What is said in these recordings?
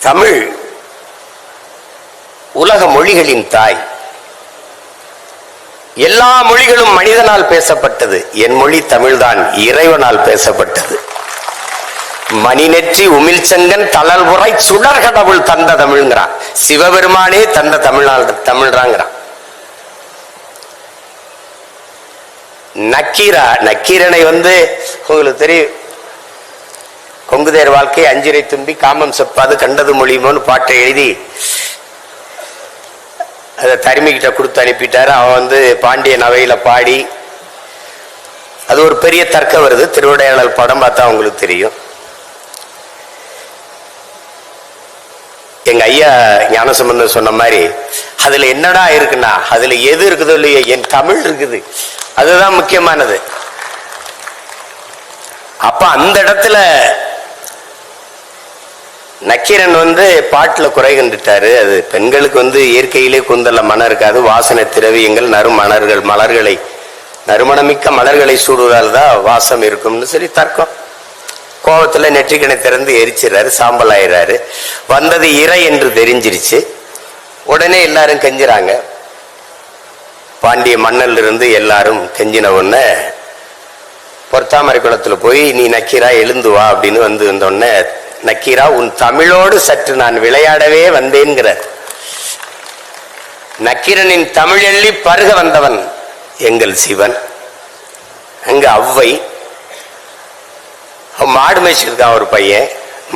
தமிழ் உலக மொழிகளின் தாய். எல்லா மொழிகளும் மனிதனால் பேசப்பட்டது. என் மொழி தமிழ்தான் இறைவனால் பேசப்பட்டது. மணிநெற்றி உமிழ்ச்சங்கன் தளல்புரை சுடர் கடவுள் தந்த தமிழ்ங்கிறான். சிவபெருமானே தந்த தமிழ்நாள் தமிழ்றாங்கிறான். நக்கீரா நக்கீரனை வந்து உங்களுக்கு தெரியும் பொங்குதேர் வாழ்க்கை அஞ்சிரை தும்பி காமம் செப்பாது கண்டது மொழியுமோன்னு பாட்டை எழுதி அதை தருமிக்கிட்ட கொடுத்து அனுப்பிட்டாரு. அவன் வந்து பாண்டிய நவையில பாடி அது ஒரு பெரிய தர்க்கம் வருது. திருவிடையாளர் படம் பார்த்தா உங்களுக்கு தெரியும். எங்க ஐயா ஞானசம்பந்தம் சொன்ன மாதிரி அதுல என்னடா இருக்குன்னா அதுல எது இருக்குதோ இல்லையோ என் தமிழ் இருக்குது. அதுதான் முக்கியமானது. அப்ப அந்த இடத்துல நக்கீரன் வந்து பாட்டில் குறை கண்டுட்டாரு. அது பெண்களுக்கு வந்து இயற்கையிலே குந்தல மனம் இருக்காது. வாசனை திரவியங்கள் நறுமணர்கள் மலர்களை நறுமணமிக்க மலர்களை சூடுவதால் தான் வாசம் இருக்கும்னு சொல்லி தர்க்கம். கோபத்தில் நெற்றிக்கணை திறந்து எரிச்சிடறாரு சாம்பல் ஆயிடுறாரு. வந்தது இறை என்று தெரிஞ்சிருச்சு. உடனே எல்லாரும் கெஞ்சுறாங்க. பாண்டிய மன்னல்ல இருந்து எல்லாரும் கெஞ்சின உடனே பொத்தாமரை குளத்தில் போய் நீ நக்கீரா எழுந்து வா அப்படின்னு வந்து வந்தோடனே நக்கீரா உன் தமிழோடு சற்று நான் விளையாடவே வந்தேன்கிறார். நக்கீரனின் தமிழெள்ளி பருக வந்தவன் எங்கள் சிவன். அங்க அவ்வை மாடு மேய்ச்சிருக்கான் ஒரு பையன்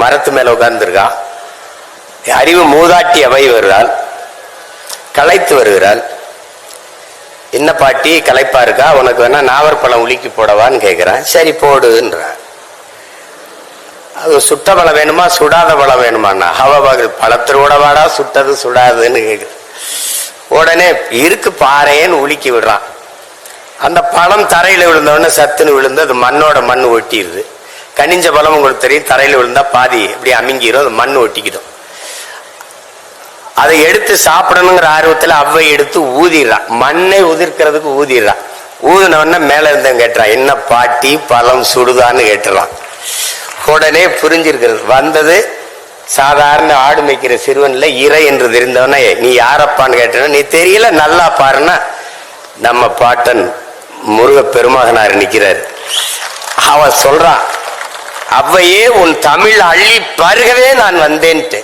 மரத்து மேல உட்கார்ந்துருக்கான் அறிவு மூதாட்டி அவை வருகிறாள் களைத்து வருகிறாள். என்ன பாட்டி களைப்பா இருக்கா? உனக்கு வேணா நாவற்பழம் உலுக்கி போடவான்னு கேட்கிறான் சரி போடுன்றான் அது சுட்ட பழம் வேணுமா? சுடாத பழம் வேணுமாண்ணா? ஹவ பழத்தில் ஓடவாடா சுட்டது சுடாதுன்னு கேட்குது உடனே இருக்கு பாறைன்னு உலுக்கி விடுறான். அந்த பழம் தரையில் விழுந்தவொடனே சத்துன்னு விழுந்து அது மண்ணோட மண் ஒட்டிடுது கனிஞ்ச பழம் உங்களுக்கு தெரியும் தரையில் விழுந்தா பாதி இப்படி அமுங்கிடும் அது மண் ஒட்டிக்கிடும். அதை எடுத்து சாப்பிடணுங்கிற ஆர்வத்தில் அவ்வை எடுத்து ஊதிடுறான். மண்ணை உதிர்க்கிறதுக்கு ஊதிடுறான். ஊதினவொடனே மேலே இருந்தவன் கேட்டுறான் என்ன பாட்டி பழம் சுடுதான்னு கேட்டுறான். உடனே புரிஞ்சிருக்கிறது. வந்தது சாதாரண ஆடு மேய்க்கிற சிறுவன்ல இறை என்று தெரிந்தவனே நீ யாரப்பான்னு கேட்டன நீ தெரியல நல்லா பாருன்னா நம்ம பாட்டன் முருக பெருமகனார் நிற்கிறார் அவன் சொல்றான் அவ்வையே உன் தமிழ் அள்ளி பருகவே நான் வந்தேன்ட்டு.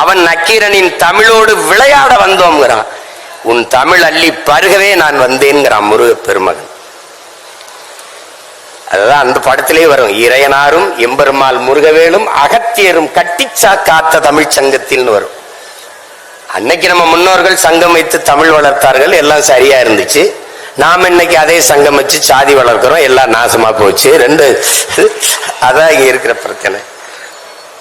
அவன் நக்கீரனின் தமிழோடு விளையாட வந்தோங்கிறான் உன் தமிழ் அள்ளி பருகவே நான் வந்தேன்கிறான் முருக பெருமகன் அதுதான் அந்த படத்திலே வரும். இறையனாரும் எம்பெருமாள் முருகவேலும் அகத்தியரும் கட்டிச்சா காத்த தமிழ் சங்கத்தில்னு வரும். அன்னைக்கு நம்ம முன்னோர்கள் சங்கம் வைத்து தமிழ் வளர்த்தார்கள் எல்லாம் சரியா இருந்துச்சு. நாம் இன்னைக்கு அதே சங்கம் வச்சு சாதி வளர்க்கிறோம் எல்லாம் நாசமா போச்சு. ரெண்டு அதான் இங்க இருக்கிற பிரச்சனை.